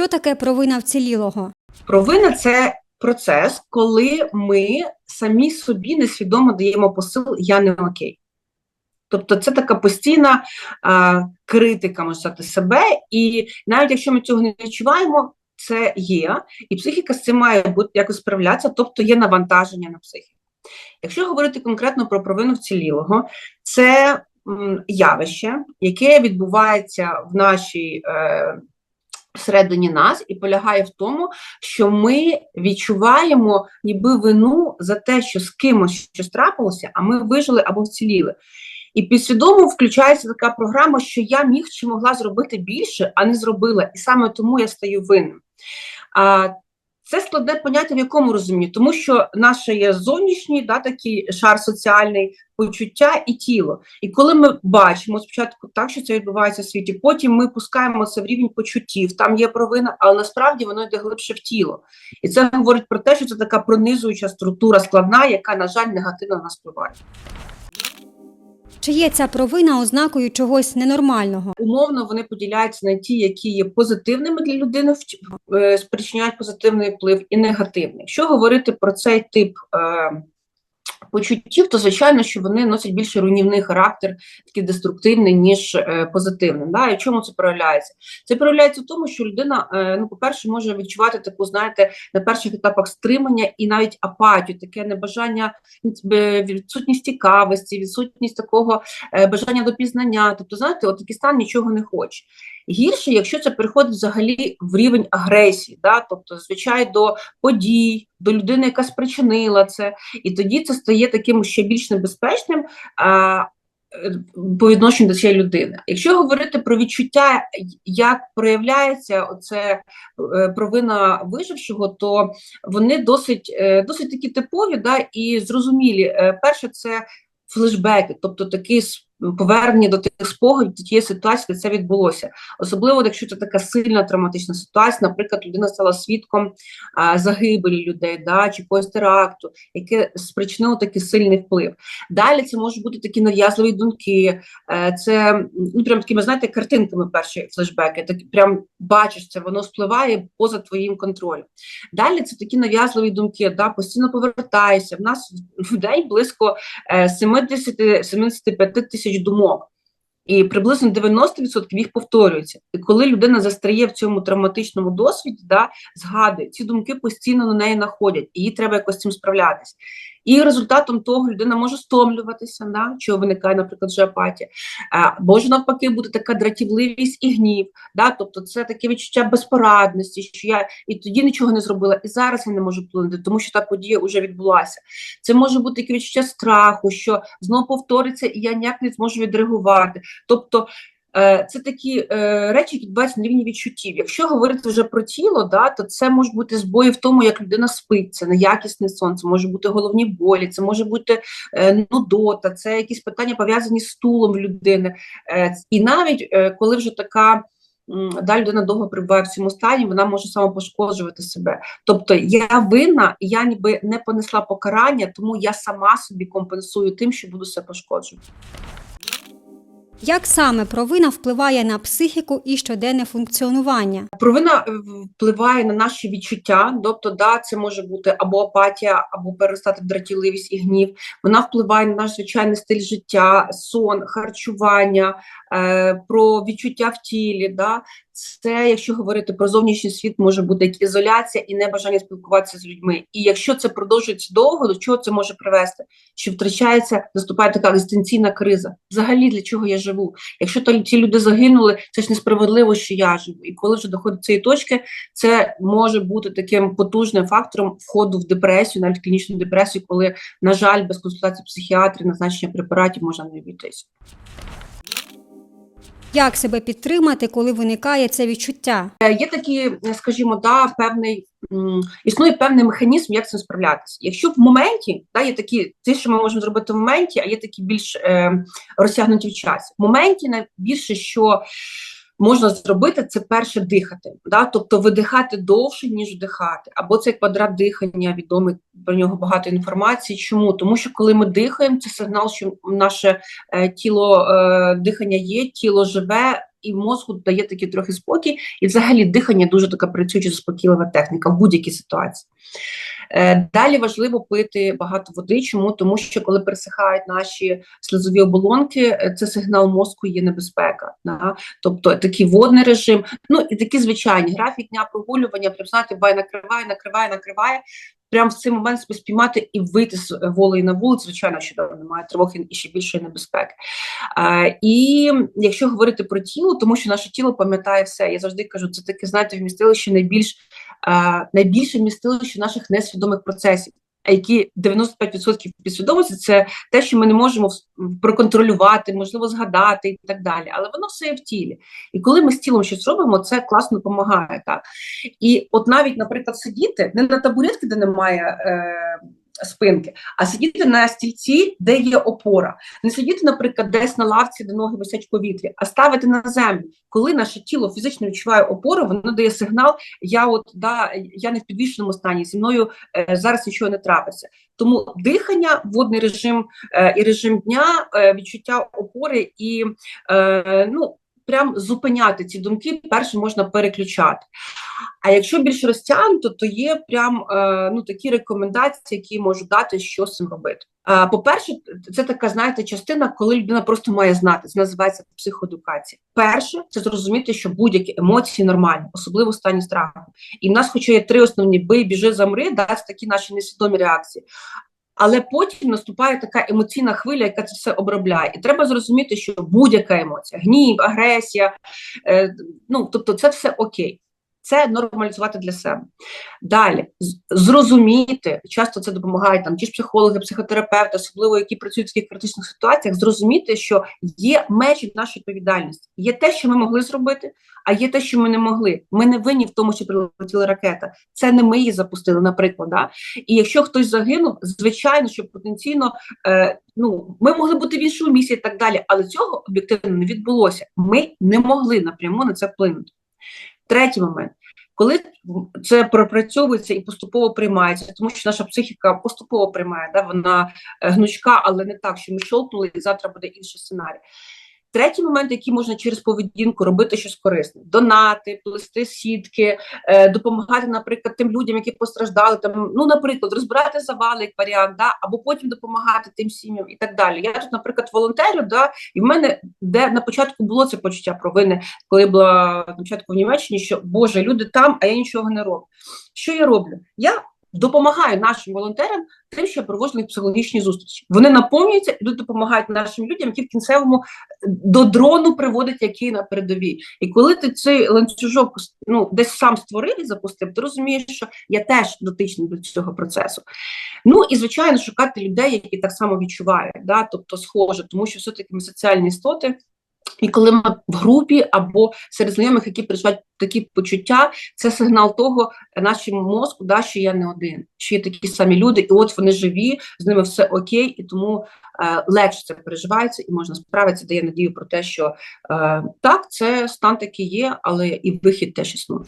Що таке провина вцілілого? Провина це процес, коли ми самі собі несвідомо даємо посил Я не окей. Тобто це така постійна а, критика, можна сказати, себе, і навіть якщо ми цього не відчуваємо, це є, і психіка з цим має бути якось справлятися, тобто є навантаження на психіку. Якщо говорити конкретно про провину вцілілого, це м, явище, яке відбувається в нашій е, всередині нас і полягає в тому, що ми відчуваємо ніби вину за те, що з кимось щось трапилося, а ми вижили або вціліли. І підсвідомо включається така програма, що я міг чи могла зробити більше, а не зробила. І саме тому я стаю винним. А, це складне поняття в якому розумінні, тому що наше є зовнішній да, такий шар соціальний почуття і тіло. І коли ми бачимо спочатку так, що це відбувається в світі, потім ми пускаємося в рівень почуттів, там є провина, але насправді воно йде глибше в тіло. І це говорить про те, що це така пронизуюча структура складна, яка, на жаль, негативно нас впливає. Чи є ця провина ознакою чогось ненормального? Умовно вони поділяються на ті, які є позитивними для людини, е, спричиняють позитивний вплив, і негативний. Що говорити про цей тип е, почуттів, то звичайно, що вони носять більше руйнівний характер, такий деструктивний, ніж е, позитивний. Да? І чому це проявляється? Це проявляється в тому, що людина, е, ну, по-перше, може відчувати таку, знаєте, на перших етапах стримання і навіть апатію, таке небажання, е, відсутність цікавості, відсутність такого е, бажання до пізнання. Тобто, знаєте, от такий стан нічого не хоче. Гірше, якщо це переходить взагалі в рівень агресії, да? тобто, звичайно, до подій, до людини, яка спричинила це, і тоді це стає таким ще більш небезпечним. А, по відношенню до цієї людини. Якщо говорити про відчуття, як проявляється оце е, провина вижившого, то вони досить, е, досить такі типові да, і зрозумілі. Е, Перше, це флешбеки, тобто такі с- повернення до тих спогадів, до тієї ситуації, де це відбулося. Особливо, якщо це така сильна травматична ситуація, наприклад, людина стала свідком а, загибелі людей, да, чи якогось теракту, яке спричинило такий сильний вплив. Далі це можуть бути такі нав'язливі думки, е, це ну, прям такими, знаєте, картинками перші флешбеки, так прям бачиш це, воно спливає поза твоїм контролем. Далі це такі нав'язливі думки, да, постійно повертаєшся. В нас в день близько е, 70-75 тисяч думок. І приблизно 90% їх повторюються. І коли людина застряє в цьому травматичному досвіді, да, згадує, ці думки постійно на неї находять, і їй треба якось з цим справлятися. І результатом того людина може стомлюватися, да, чого виникає, наприклад, вже апатія. Може навпаки бути така дратівливість і гнів. Да, тобто це таке відчуття безпорадності, що я і тоді нічого не зробила, і зараз я не можу вплинути, тому що та подія вже відбулася. Це може бути таке відчуття страху, що знову повториться, і я ніяк не зможу відреагувати. Тобто це такі е, речі, які відбуваються на рівні відчуттів. Якщо говорити вже про тіло, да, то це може бути збої в тому, як людина спить, це неякісний сон, це може бути головні болі, це може бути е, нудота, це якісь питання пов'язані з стулом людини. Е, і навіть е, коли вже така. Да, людина довго перебуває в цьому стані, вона може самопошкоджувати себе. Тобто я винна, я ніби не понесла покарання, тому я сама собі компенсую тим, що буду себе пошкоджувати. Як саме провина впливає на психіку і щоденне функціонування? Провина е, впливає на наші відчуття, тобто, да, це може бути або апатія, або перестати дратівливість і гнів. Вона впливає на наш звичайний стиль життя, сон, харчування, про відчуття в тілі. Да. Це, якщо говорити про зовнішній світ, може бути як ізоляція і небажання спілкуватися з людьми. І якщо це продовжується довго, до чого це може привести? Що втрачається, наступає така екзистенційна криза. Взагалі для чого я живу? Якщо то ті люди загинули, це ж несправедливо, що я живу. І коли вже доходить до цієї точки, це може бути таким потужним фактором входу в депресію, навіть клінічну депресію, коли, на жаль, без консультації психіатрів, назначення препаратів можна не обійтися. Як себе підтримати, коли виникає це відчуття? Е, Є такі, е, скажімо, да, певний існує певний механізм, як цим справлятися. Якщо в моменті, да, є такі, те, що ми можемо зробити в моменті, а є такі більш е, розтягнуті в часі. В моменті найбільше, що можна зробити, це перше дихати, да, тобто видихати довше, ніж вдихати. Або цей квадрат дихання, відомий про нього багато інформації. Чому? Тому що коли ми дихаємо, це сигнал, що наше е, тіло е, дихання є, тіло живе. І мозку дає такий трохи спокій. І взагалі дихання дуже така працююча заспокійлива техніка в будь-якій ситуації. Е, Далі важливо пити багато води. Чому? Тому що коли пересихають наші слизові оболонки, е, це сигнал мозку є небезпека. Да? Тобто такий водний режим, ну і такі звичайні графік дня прогулювання, прям знаєте, бай накриває, накриває, накриває. Прям в цей момент себе спіймати і вийти з е, волею на вулицю, звичайно, що там немає тривоги і ще більшої небезпеки. А, і якщо говорити про тіло, тому що наше тіло пам'ятає все. Я завжди кажу, це таке, знаєте, вмістилище найбільш а, найбільше вмістилище наших несвідомих процесів. Які 95% підсвідомості це те, що ми не можемо проконтролювати, можливо, згадати і так далі. Але воно все є в тілі. І коли ми з тілом щось робимо, це класно допомагає. Так? І от навіть, наприклад, сидіти не на табуретки, де немає е, спинки, а сидіти на стільці, де є опора. Не сидіти, наприклад, десь на лавці, де ноги висять в повітрі, а ставити на землю. Коли наше тіло фізично відчуває опору, воно дає сигнал: я от да, я не в підвішеному стані, зі мною е, зараз нічого не трапиться. Тому дихання, водний режим е, і режим дня, е, відчуття опори і е, ну. Прям зупиняти ці думки, перше можна переключати. А якщо більш розтягнуто, то є прям е, ну такі рекомендації, які можу дати, що з цим робити. Е, по-перше, це така, знаєте, частина, коли людина просто має знати. Це називається психодукація. Перше, це зрозуміти, що будь-які емоції нормальні, особливо в стані страху. І в нас, хоча є три основні бий, біжи, замри, да, це такі наші несвідомі реакції. Але потім наступає така емоційна хвиля, яка це все обробляє. І треба зрозуміти, що будь-яка емоція, гнів, агресія, е, ну тобто, це все окей. Це нормалізувати для себе. Далі зрозуміти, часто це допомагають там ті ж психологи, психотерапевти, особливо які працюють в таких критичних ситуаціях, зрозуміти, що є межі нашої відповідальності. Є те, що ми могли зробити, а є те, що ми не могли. Ми не винні в тому, що прилетіла ракета. Це не ми її запустили, наприклад. Да? І якщо хтось загинув, звичайно, що потенційно е, ну ми могли бути в іншому місці і так далі, але цього об'єктивно не відбулося. Ми не могли напряму на це вплинути. Третій момент. Коли це пропрацьовується і поступово приймається, тому що наша психіка поступово приймає, да, вона е, гнучка, але не так, що ми щолкнули, і завтра буде інший сценарій. Третій момент, який можна через поведінку робити щось корисне: донати, плести сітки, е, допомагати, наприклад, тим людям, які постраждали, там, ну, наприклад, розбирати завали як варіант, да, або потім допомагати тим сім'ям і так далі. Я тут, наприклад, волонтерю, да, і в мене де на початку було це почуття провини, коли я була на початку в Німеччині, що Боже, люди там, а я нічого не роблю. Що я роблю? Я допомагаю нашим волонтерам тим, що проводжу психологічні зустрічі. Вони наповнюються і допомагають нашим людям, які в кінцевому до дрону приводять, який на передовій. І коли ти цей ланцюжок ну, десь сам створив і запустив, ти розумієш, що я теж дотичний до цього процесу. Ну і звичайно, шукати людей, які так само відчувають, да, тобто схоже, тому що все-таки ми соціальні істоти. І коли ми в групі або серед знайомих, які переживають такі почуття, це сигнал того нашому мозку, да, що я не один, що є такі самі люди, і от вони живі, з ними все окей, і тому е, легше це переживається і можна справитися, дає надію про те, що е, так, це стан такий є, але і вихід теж існує.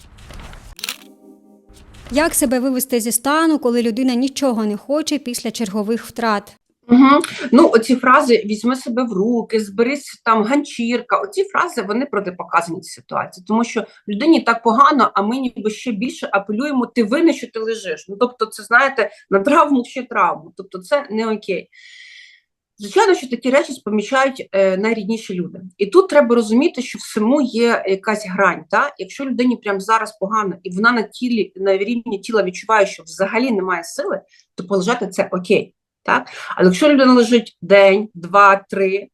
Як себе вивести зі стану, коли людина нічого не хоче після чергових втрат? Угу. Ну, оці фрази візьми себе в руки, зберись там ганчірка. Оці фрази вони протипоказані цій ситуації, тому що людині так погано, а ми ніби ще більше апелюємо. Ти винен, що ти лежиш. Ну тобто, це знаєте, на травму ще травму. Тобто, це не окей. Звичайно, що такі речі спомічають е, найрідніші люди, і тут треба розуміти, що всьому є якась грань. Та? Якщо людині прямо зараз погано, і вона на тілі на рівні тіла відчуває, що взагалі немає сили, то полежати це окей. Так? Але якщо людина лежить день, два, три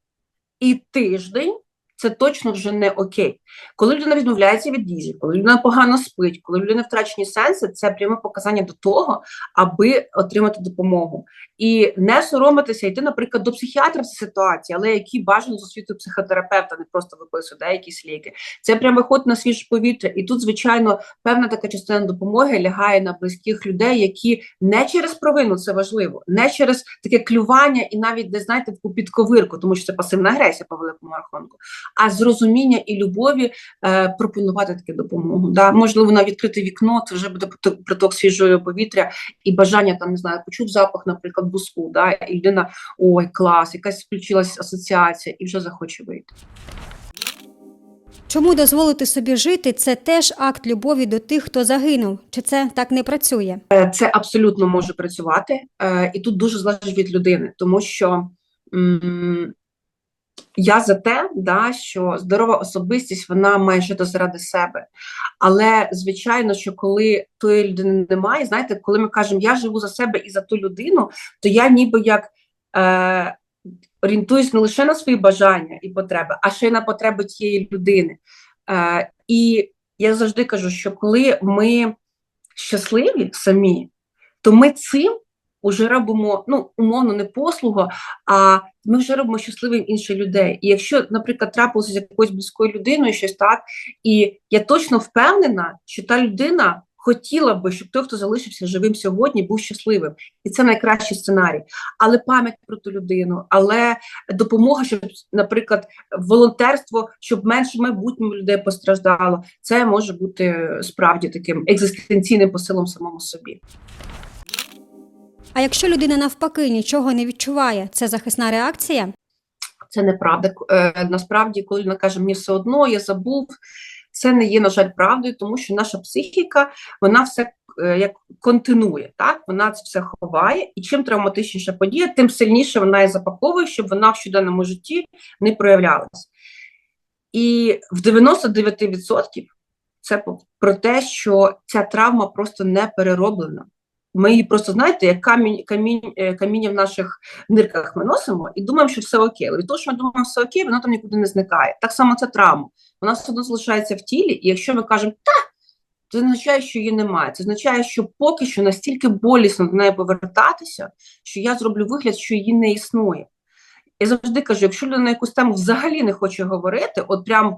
і тиждень, це точно вже не окей. Коли людина відмовляється від їжі, коли людина погано спить, коли людина втрачені сенси, це пряме показання до того, аби отримати допомогу. І не соромитися, йти, наприклад, до психіатра в цій ситуації, але які бажано з освітою психотерапевта, не просто виписує да, якісь ліки. Це прям виход на свіже повітря. І тут, звичайно, певна така частина допомоги лягає на близьких людей, які не через провину це важливо, не через таке клювання і навіть де знаєте таку підковирку, тому що це пасивна агресія по великому рахунку, а з розуміння і любові е, пропонувати таку допомогу. Да? Можливо, на відкрите вікно це вже буде приток- свіжого повітря і бажання там не знаю, почув запах, наприклад, буску, да? і людина ой, клас, якась включилась асоціація, і вже захоче вийти. Чому дозволити собі жити це теж акт любові до тих, хто загинув? Чи це так не працює? Е, Це абсолютно може працювати, е, і тут дуже залежить від людини, тому що я за те, да, що здорова особистість вона має жити заради себе. Але звичайно, що коли тої людини немає, знаєте, коли ми кажемо я живу за себе і за ту людину, то я ніби як е, орієнтуюсь не лише на свої бажання і потреби, а ще й на потреби тієї людини. Е, і я завжди кажу, що коли ми щасливі самі, то ми цим уже робимо ну умовно не послугу, а ми вже робимо щасливим інших людей. І якщо, наприклад, трапилося з якоюсь близькою людиною щось так, і я точно впевнена, що та людина хотіла би, щоб той, хто залишився живим сьогодні, був щасливим, і це найкращий сценарій. Але пам'ять про ту людину, але допомога, щоб, наприклад, волонтерство, щоб менше майбутньому людей постраждало, це може бути справді таким екзистенційним посилом самому собі. А якщо людина навпаки нічого не відчуває, це захисна реакція? Це неправда. Е, насправді, коли вона каже, мені все одно, я забув, це не є, на жаль, правдою, тому що наша психіка, вона все е, як континує, так? Вона це все ховає, і чим травматичніша подія, тим сильніше вона її запаковує, щоб вона в щоденному житті не проявлялася. І в 99% це про те, що ця травма просто не перероблена. Ми її просто, знаєте, як камінь, камінь, е, каміння в наших нирках ми носимо і думаємо, що все окей. Але від того, що ми думаємо, що все окей, воно там нікуди не зникає. Так само ця травма. Вона все одно залишається в тілі, і якщо ми кажемо, та, це означає, що її немає. Це означає, що поки що настільки болісно до неї повертатися, що я зроблю вигляд, що її не існує. Я завжди кажу, якщо людина на якусь тему взагалі не хоче говорити, от прям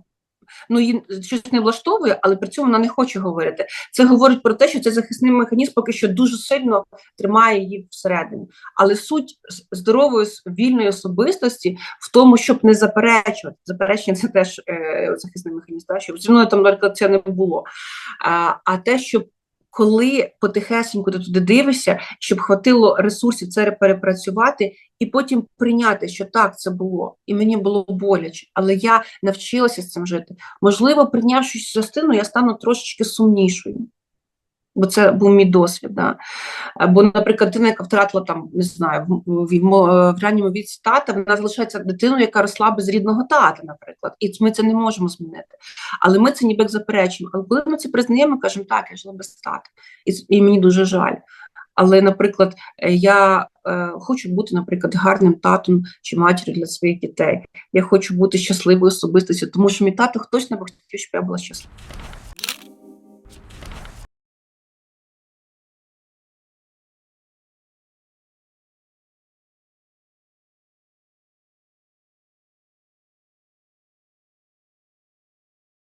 ну її щось не влаштовує, але при цьому вона не хоче говорити. Це говорить про те, що цей захисний механізм поки що дуже сильно тримає її всередині. Але суть здорової вільної особистості в тому, щоб не заперечувати. Заперечення це теж е, захисний механізм, так? щоб зі мною там, наприклад, це не було. А, а те, щоб коли потихесенько ти туди дивишся, щоб хватило ресурсів це перепрацювати, і потім прийняти, що так це було, і мені було боляче, але я навчилася з цим жити. Можливо, прийнявшись частину, я стану трошечки сумнішою. Бо це був мій досвід. Да. Бо, наприклад, дитина, яка втратила там, не знаю, в, в, в, ранньому віці тата, вона залишається дитиною, яка росла без рідного тата, наприклад. І ми це не можемо змінити. Але ми це ніби заперечуємо. Але коли ми це признаємо, кажемо, так, я жила без тата. І, і мені дуже жаль. Але, наприклад, я е, хочу бути, наприклад, гарним татом чи матір'ю для своїх дітей. Я хочу бути щасливою особистістю, тому що мій тато хтось не хотів, щоб я була щаслива.